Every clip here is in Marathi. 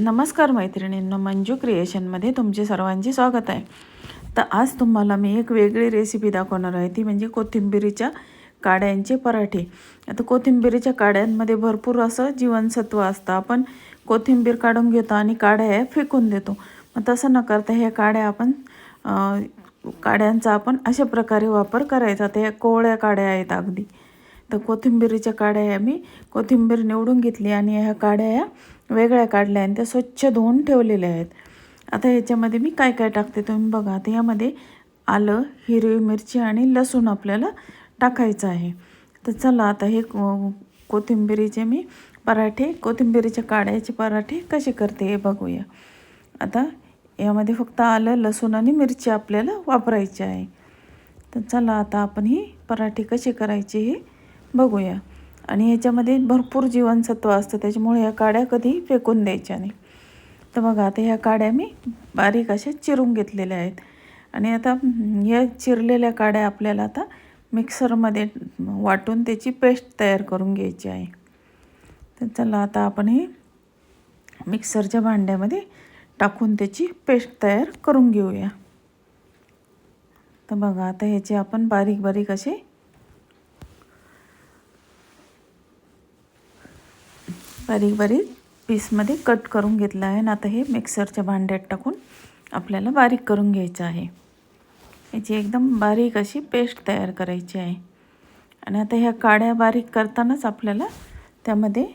नमस्कार मैत्रिणींनो मंजू क्रिएशनमध्ये तुमचे सर्वांचे स्वागत आहे. तर आज तुम्हाला मी एक वेगळी रेसिपी दाखवणार आहे. ती म्हणजे कोथिंबिरीच्या काड्यांचे पराठे. आता कोथिंबिरीच्या काड्यांमध्ये भरपूर असं जीवनसत्व असतं. आपण कोथिंबीर काढून घेतो आणि काड्या ह्या फेकून देतो. मग तसं न करता ह्या काड्या आपण काड्यांचा आपण अशा प्रकारे वापर करायचा. तर ह्या कोवळ्या काड्या आहेत अगदी. तर कोथिंबिरीच्या काड्या ह्या मी कोथिंबीर निवडून घेतली आणि ह्या काड्या ह्या वेगळ्या काढल्या आणि त्या स्वच्छ धुवून ठेवलेल्या आहेत. आता ह्याच्यामध्ये मी काय काय टाकते तुम्ही बघा. आता यामध्ये आलं हिरवी मिरची आणि लसूण आपल्याला टाकायचं आहे. तर चला आता हे को कोथिंबिरीचे मी पराठे कोथिंबिरीच्या काड्याचे पराठे कसे करते हे बघूया. आता यामध्ये फक्त आलं लसूण आणि मिरची आपल्याला वापरायची आहे. तर चला आता आपण ही पराठे कसे करायचे हे बघूया. आणि ह्याच्यामध्ये भरपूर जीवनसत्व असतं. त्याच्यामुळे ह्या काड्या कधी फेकून द्यायच्या नाही. तर बघा आता ह्या काड्या मी बारीक अशा चिरून घेतलेल्या आहेत. आणि आता या चिरलेल्या काड्या आपल्याला आता मिक्सरमध्ये वाटून त्याची पेस्ट तयार करून घ्यायची आहे. तर चला आता आपण हे मिक्सरच्या भांड्यामध्ये टाकून त्याची पेस्ट तयार करून घेऊया. तर बघा आता ह्याचे आपण बारीक बारीक असे बारीक बारीक पीसमध्ये कट करून घेतलं आहे. आणि आता हे मिक्सरच्या भांड्यात टाकून आपल्याला बारीक करून घ्यायचं आहे. याची एकदम बारीक अशी पेस्ट तयार करायची आहे. आणि आता ह्या काड्या बारीक करतानाच आपल्याला त्यामध्ये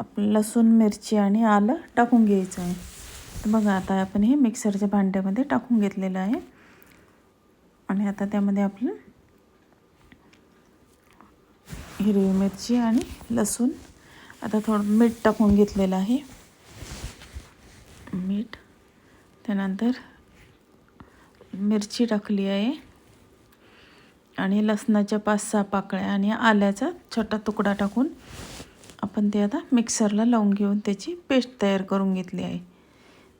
आप लसूण मिरची आणि आलं टाकून घ्यायचं आहे. तर बघा आता आपण हे मिक्सरच्या भांड्यामध्ये टाकून घेतलेलं आहे. आणि आता त्यामध्ये आपलं हिरवी मिरची आणि लसूण आता थोडं मीठ टाकून घेतलेलं आहे. मीठ. त्यानंतर मिरची टाकली आहे. आणि लसणाच्या पाच सहा पाकळ्या आणि आल्याचा छोटा तुकडा टाकून आपण ते आता मिक्सरला लावून घेऊन त्याची पेस्ट तयार करून घेतली आहे.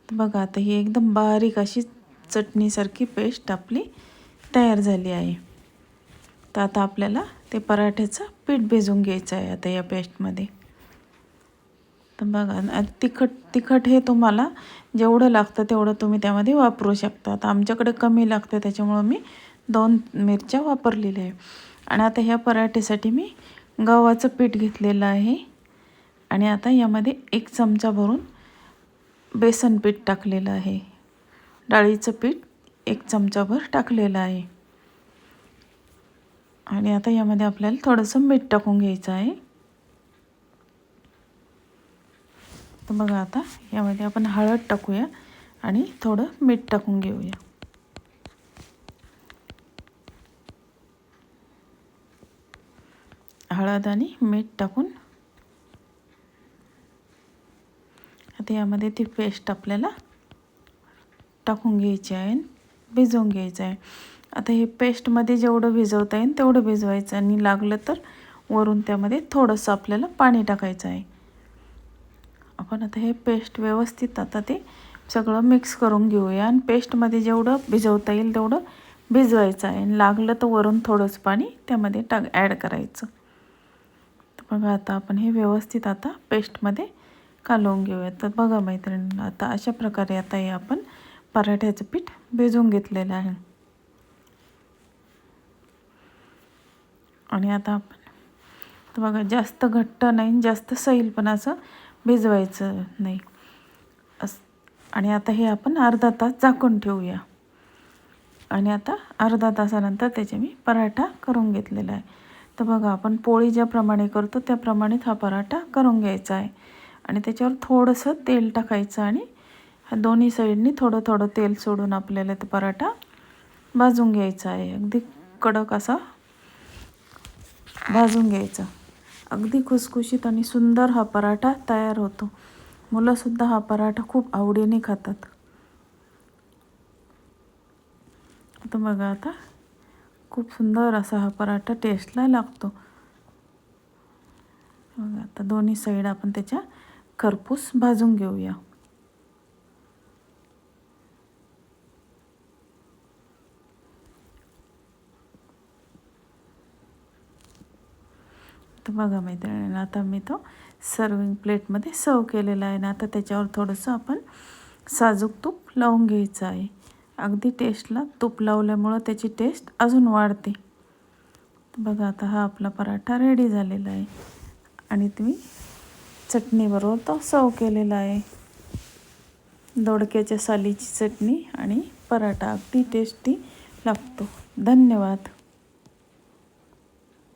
तर बघा आता ही एकदम बारीक अशी चटणीसारखी पेस्ट आपली तयार झाली आहे. तर आता आपल्याला ते पराठ्याचं पीठ भिजवून घ्यायचं आहे आता या पेस्टमध्ये. तर बघा तिखट तिखट हे तुम्हाला जेवढं लागतं तेवढं तुम्ही त्यामध्ये वापरू शकता आता आमच्याकडे कमी लागतं त्याच्यामुळं मी दोन मिरच्या वापरलेल्या आहे आणि आता ह्या पराठेसाठी मी गव्हाचं पीठ घेतलेलं आहे. आणि आता यामध्ये एक चमचा भरून बेसन पीठ टाकलेलं आहे. डाळीचं पीठ एक चमचाभर टाकलेलं आहे. आणि आता यामध्ये आपल्याला थोडंसं मीठ टाकून घ्यायचं आहे. तर बघा आता यामध्ये आपण हळद टाकूया आणि थोडं मीठ टाकून घेऊया. हळद आणि मीठ टाकून. आता यामध्ये ती पेस्ट आपल्याला टाकून घ्यायची आहे भिजवून घ्यायचं आहे. आता हे पेस्टमध्ये जेवढं भिजवता येईल तेवढं भिजवायचं आणि लागलं तर वरून त्यामध्ये थोडंसं आपल्याला पाणी टाकायचं आहे. आपण आता हे पेस्ट व्यवस्थित आता ते सगळं मिक्स करून घेऊया. आणि पेस्टमध्ये जेवढं भिजवता येईल तेवढं भिजवायचं आहे. आणि लागलं तर वरून थोडंसं पाणी त्यामध्ये टाक ॲड करायचं. तर बघा आता आपण हे व्यवस्थित आता पेस्टमध्ये कालवून घेऊया. तर बघा मैत्रिणींना आता अशा प्रकारे आता हे आपण पराठ्याचं पीठ भिजवून घेतलेलं आहे. आणि आता आपण तर बघा जास्त घट्ट नाही जास्त सैल पण असं भिजवायचं नाही. अस आणि आता हे आपण अर्धा तास झाकून ठेवूया. आणि आता अर्धा तासानंतर त्याचे मी पराठा करून घेतलेला आहे. तर बघा आपण पोळी ज्याप्रमाणे करतो त्याप्रमाणेच हा पराठा करून घ्यायचा आहे. आणि त्याच्यावर थोडंसं तेल टाकायचं आणि दोन्ही साईडनी थोडं थोडं तेल सोडून आपल्याला ते पराठा भाजून घ्यायचा आहे. अगदी कडक असा भाजून घ्यायचा. अगदी खुसखुशीत आणि सुंदर हा पराठा तयार होतो. मुलंसुद्धा हा पराठा खूप आवडीने खातात. आता बघा आता खूप सुंदर असा हा पराठा टेस्टला लागतो. बघा आता दोन्ही साईड आपण त्याच्या खरपूस भाजून घेऊया. तर बघा मैत्रिणींनो आता मी तो सर्विंग प्लेटमध्ये सर्व केलेला आहे. ना आता त्याच्यावर थोडंसं आपण साजूक तूप लावून घ्यायचं आहे. अगदी टेस्टला तूप लावल्यामुळं त्याची टेस्ट अजून वाढते. बघा आता हा आपला पराठा रेडी झालेला आहे. आणि तुम्ही चटणीबरोबर तो सर्व केलेला आहे. दोडक्याच्या सालीची चटणी आणि पराठा. अगदी टेस्टी लागतो. धन्यवाद.